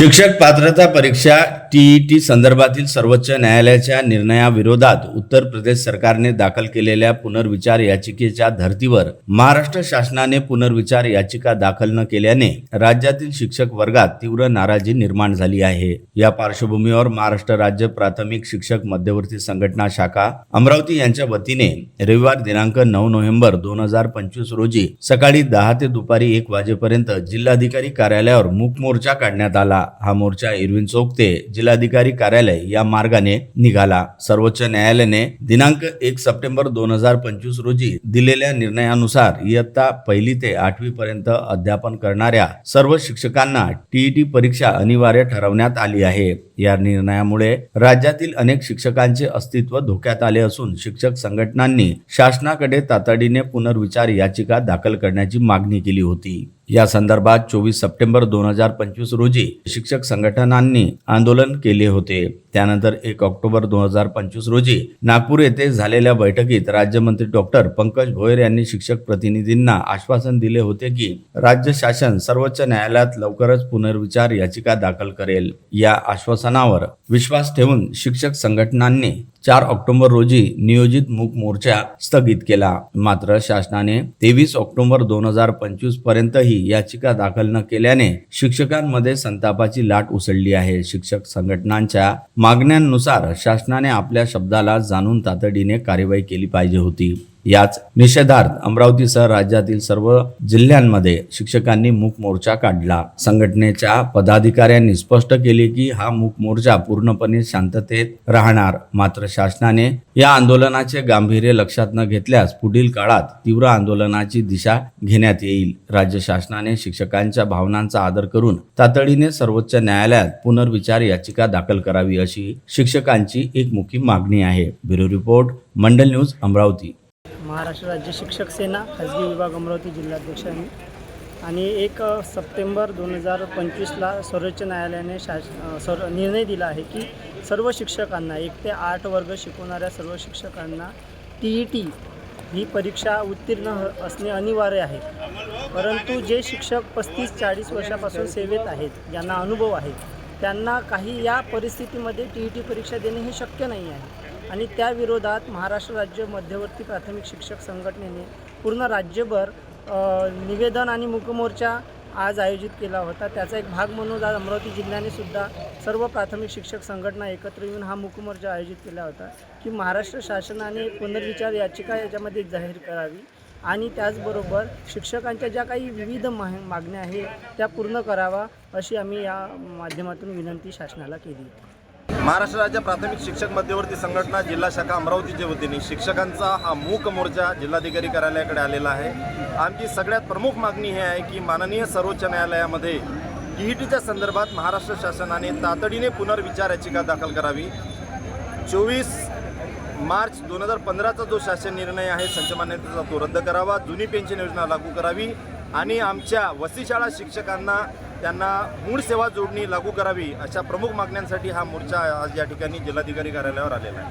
शिक्षक पात्रता परीक्षा टीईटी संदर्भातील सर्वोच्च न्यायालयाच्या निर्णयाविरोधात उत्तर प्रदेश सरकारने दाखल केलेल्या पुनर्विचार याचिकेच्या धर्तीवर महाराष्ट्र शासनाने पुनर्विचार याचिका दाखल न केल्याने राज्यातील शिक्षक वर्गात तीव्र नाराजी निर्माण झाली आहे. या पार्श्वभूमीवर महाराष्ट्र राज्य प्राथमिक शिक्षक मध्यवर्ती संघटना शाखा अमरावती यांच्या वतीने रविवार दिनांक नऊ नोव्हेंबर दोन हजार पंचवीस रोजी सकाळी दहा ते दुपारी एक वाजेपर्यंत जिल्हाधिकारी कार्यालयावर मूक मोर्चा काढण्यात आला. हा मोर्चा इरविन चौक ते जिल्हाधिकारी कार्यालय या मार्गाने निघाला. सर्वोच्च न्यायालयाने दिनांक एक सप्टेंबर दोन हजार पंचवीस रोजी दिलेल्या निर्णयानुसार इयत्ता पहिली ते आठवी पर्यंत अध्यापन करणाऱ्या सर्व शिक्षकांना टीईटी परीक्षा अनिवार्य ठरवण्यात आली आहे. या निर्णयामुळे राज्यातील अनेक शिक्षकांचे अस्तित्व धोक्यात आले असून शिक्षक संघटनांनी शासनाकडे तातडीने पुनर्विचार याचिका दाखल करण्याची मागणी केली होती. या संदर्भात चोवीस सप्टेंबर दोन हजार पंचवीस रोजी शिक्षक संघटनांनी आंदोलन केले होते. त्यानंतर एक ऑक्टोबर दोन हजार पंचवीस रोजी नागपूर येथे झालेल्या बैठकीत राज्यमंत्री डॉक्टर पंकज भोयर यांनी शिक्षक प्रतिनिधींना आश्वासन दिले होते की राज्य शासन सर्वोच्च न्यायालयात लवकरच पुनर्विचार याचिका दाखल करेल. या आश्वासन आश्वासनावर विश्वास ठेवून शिक्षक संघटनांनी चार ऑक्टोबर रोजी नियोजित मूक मोर्चा स्थगित केला. मात्र शासनाने तेवीस ऑक्टोबर दोन हजार पंचवीस पर्यंतही याचिका दाखल न केल्याने शिक्षकांमध्ये संतापाची लाट उसळली आहे. शिक्षक संघटनांच्या मागण्यांनुसार शासनाने आपल्या शब्दाला जाणून तातडीने कार्यवाही केली पाहिजे होती. याच निषेधार्थ अमरावतीसह राज्यातील सर्व जिल्ह्यांमध्ये शिक्षकांनी मूक मोर्चा काढला. संघटनेच्या पदाधिकाऱ्यांनी स्पष्ट केले की हा मूक मोर्चा पूर्णपणे शांततेत राहणार. मात्र शासनाने या आंदोलनाचे गांभीर्य लक्षात न घेतल्यास पुढील काळात तीव्र आंदोलनाची दिशा घेण्यात येईल. राज्य शासनाने शिक्षकांच्या भावनांचा आदर करून तातडीने सर्वोच्च न्यायालयात पुनर्विचार याचिका दाखल करावी अशी शिक्षकांची एकमुखी मागणी आहे. Bureau report Mandal news Amravati. Maharashtra राज्य शिक्षक सेना खाजगी विभाग अमरावती जिल्हाध्यक्ष आहे आणि एक सप्टेंबर दोन हजार पंचवीसला सर्वोच्च न्यायालयाने शास सर निर्णय दिला आहे की सर्व शिक्षकांना एक ते आठ वर्ग शिकवणाऱ्या सर्व शिक्षकांना टी ई टी ही परीक्षा उत्तीर्ण ह- असणे अनिवार्य आहे. परंतु जे शिक्षक पस्तीस चाळीस वर्षापासून सेवेत आहेत ज्यांना अनुभव आहे त्यांना काही या परिस्थितीमध्ये टी ई टी परीक्षा देणे हे शक्य नाही आहे. आणि त्या विरोधात महाराष्ट्र राज्य मध्यवर्ती प्राथमिक शिक्षक संघटनेने पूर्ण राज्यभर निवेदन आणि मुकमोर्चा आज आयोजित केला होता. त्याचा एक भाग म्हणून आज अमरावती जिल्ह्याने सुद्धा सर्व प्राथमिक शिक्षक संघटना एकत्र येऊन हा मुकमोर्चा आयोजित केला होता की महाराष्ट्र शासनाने पुनर्विचार याचिका याच्यामध्ये जाहीर करावी आणि त्याचबरोबर शिक्षकांच्या ज्या काही विविध मा मागण्या आहेत त्या पूर्ण करावा अशी आम्ही या माध्यमातून विनंती शासनाला केली. होती महाराष्ट्र राज्य प्राथमिक शिक्षक मध्यवर्ती संघटना जिल्हा शाखा अमरावतीच्या वतीने शिक्षकांचा हा मूक मोर्चा जिल्हाधिकारी कार्यालयाकडे आलेला आहे. आमची सगळ्यात प्रमुख मागणी ही आहे की माननीय सर्वोच्च न्यायालयामध्ये टीईटीच्या संदर्भात महाराष्ट्र शासनाने तातडीने पुनर्विचार याचिका दाखल करावी. चोवीस मार्च दोन हजार पंधराचा जो शासन निर्णय आहे संचमान्यतेचा तो रद्द करावा. जुनी पेन्शन योजना लागू करावी. आणि आमच्या वसीशाळा शिक्षकांना त्यांना मूळ सेवा जोडणी लागू करावी अशा प्रमुख मागण्यांसाठी हा मोर्चा आज या ठिकाणी जिल्हाधिकारी कार्यालयावर आलेला आहे.